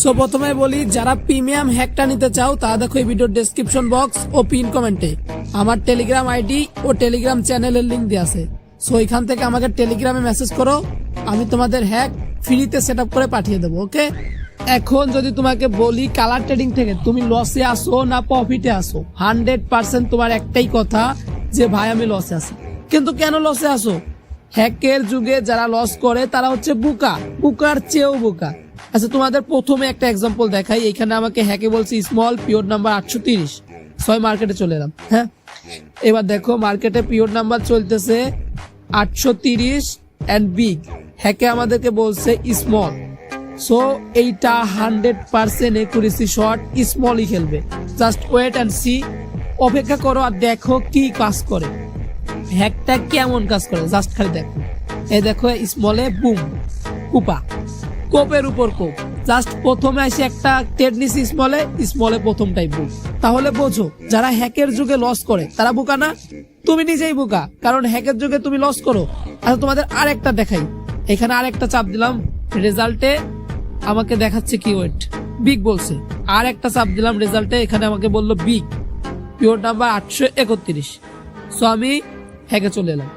So প্রথমে বলি, যারা প্রিমিয়াম হ্যাকটা নিতে চাও তা দেখো এই ভিডিওর ডেসক্রিপশন বক্স ও পিন কমেন্টে আমার টেলিগ্রাম আইডি ও টেলিগ্রাম চ্যানেলের লিংক দেওয়া আছে। সো এখান থেকে আমাকে টেলিগ্রামে মেসেজ করো, আমি তোমাদের হ্যাক ফ্রিতে সেট করে পাঠিয়ে দেবো ওকে এখন যদি তোমাকে বলি কালার ট্রেডিং থেকে, তুমি লসে আসো না প্রফিটে আসো হান্ড্রেড পার্সেন্ট তোমার একটাই কথা যে, ভাই, আমি লসে আছি। কিন্তু কেন লসে আসো? হ্যাকের যুগে যারা লস করে, তারা হচ্ছে বুকা। বুকার চেয়েও বুকা। আচ্ছা তোমাদের প্রথমে একটা এক্সাম্পল দেখাই। এখানে আমাকে হ্যাকে বলছি স্মল পিওর নাম্বার আটশো তিরিশ। ছয় মার্কেটে চলে এলাম হ্যাঁ? এবার দেখো মার্কেটে পিওর নাম্বার চলতেছে আটশো তিরিশ অ্যান্ড বিগ হ্যাকে আমাদেরকে বলছে স্মল সো এইটা হান্ড্রেড পার্সেন্ট একুরেসি শট স্মলই খেলবে। জাস্ট ওয়েট অ্যান্ড সি অপেক্ষা করো আর দেখো কি কাজ করে। হ্যাকটা কেমন কাজ করে? জাস্ট খালি দেখো। এই দেখো স্মলে বুম কুপা। কোপের উপর কোপ। জাস্ট প্রথমে এসে একটা টেড নিছি স্মলে স্মলে প্রথমটাই বুক তাহলে বোঝো, যারা হ্যাকের যুগে লস করে, তারা বোকা না? তুমি নিজেই বোকা, কারণ হ্যাকের যুগে তুমি লস করো। আচ্ছা তোমাদের আর একটা দেখাই। এখানে আর একটা চাপ দিলাম। রেজাল্টে আমাকে দেখাচ্ছে কি ওয়েট বিগ বলছে। আর একটা চাপ দিলাম রেজাল্টে এখানে আমাকে বলল বিগ পিওর নাম্বার আটশো একত্রিশ। সো আমি হ্যাকে চলে এলাম।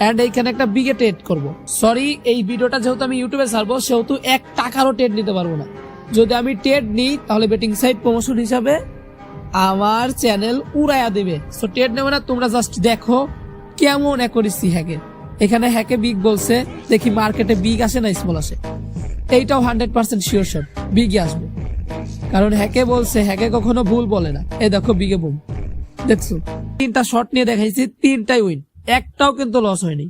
অ্যান্ড এইখানে একটা বিগে ট্রেড করব। সরি এই ভিডিওটা যেহেতু আমি ইউটিউবে ছাড়বো, সেহেতু এক টাকারও ট্রেড নিতে পারব না। যদি আমি ট্রেড নিই, তাহলে বেটিং সাইট প্রমোশন হিসাবে আমার চ্যানেল উড়াইয়া দেবে। সো ট্রেড নেবে না, তোমরা জাস্ট দেখো কেমন অ্যাকোরেসি হ্যাকে এখানে হ্যাকে বিগ বলছে, দেখি মার্কেটে বিগ আসে না স্মল আসে। এইটাও হান্ড্রেড পার্সেন্ট শিওর শট বিগই আসবে। কারণ হ্যাকে বলছে হ্যাকে কখনো ভুল বলে না। এ দেখো বিগে বুম দেখছ? তিনটা শট নিয়ে দেখাইছি, তিনটাই উইন একটাও কিন্তু লস হয়নি।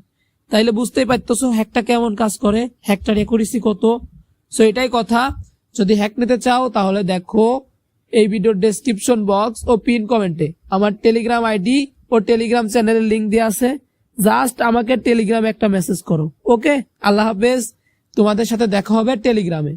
তাইলে বুঝতেই পারতেছো হ্যাকটা কেমন কাজ করে হ্যাকটার একুরেসি কত? সো এটাই কথা। যদি হ্যাক নিতে চাও, তাহলে দেখো এই ভিডিওর ডেসক্রিপশন বক্স ও পিন কমেন্টে আমার টেলিগ্রাম আইডি ও টেলিগ্রাম চ্যানেলের লিংক দেওয়া আছে। জাস্ট আমাকে টেলিগ্রামে একটা মেসেজ করো ওকে আল্লাহ হাফেজ। তোমাদের সাথে দেখা হবে টেলিগ্রামে